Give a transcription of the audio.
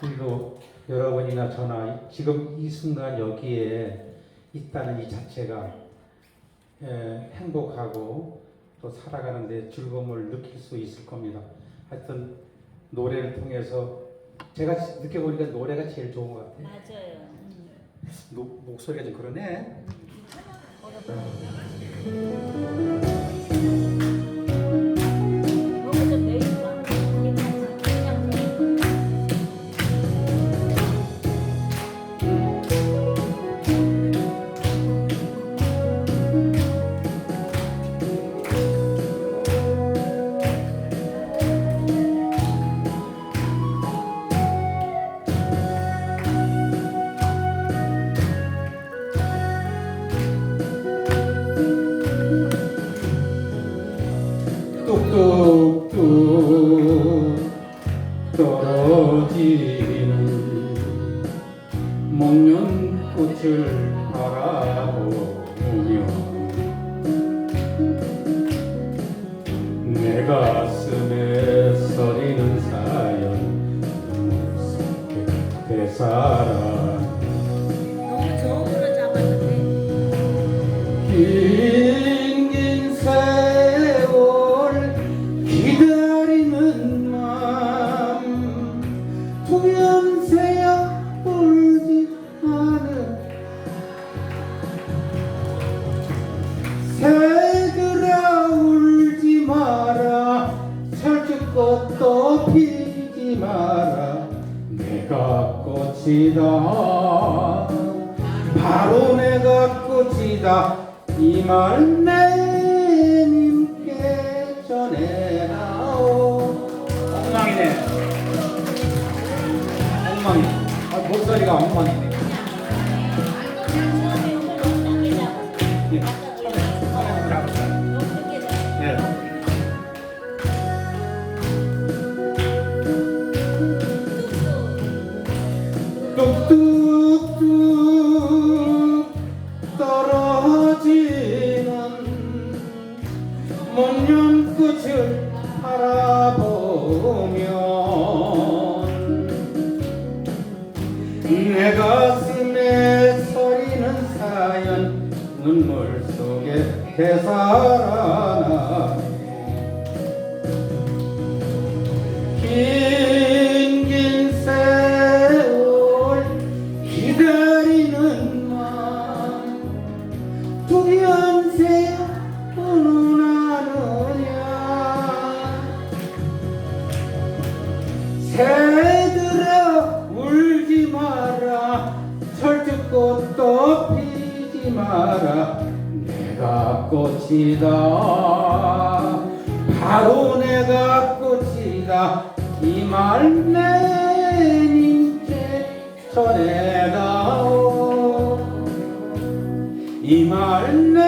그리고 여러분이나 저나 지금 이 순간 여기에 있다는 이 자체가 에, 행복하고 또 살아가는데 즐거움을 느낄 수 있을 겁니다. 하여튼 노래를 통해서 제가 느껴보니까 노래가 제일 좋은 것 같아요. 맞아요. 음. 노, 목소리가 좀 그러네. 떨어지는 목련꽃을 바라보며 내 가슴에 서리는 사연 대사랑 너무 저음으로 잡았는데. 내가 꽃이다 바로 내가 꽃이다 이 말 내님께 전해라오 엉망이네 엉망이 아, 목소리가 엉망이네. 예. 목련꽃을 바라보면 내 가슴에 서리는 사연 눈물 속에 되살아 새들아 울지 마라. 철쭉꽃도 피지 마라. 내가 꽃이다. 바로 내가 꽃이다. 이말내님께 전해다오. 이말내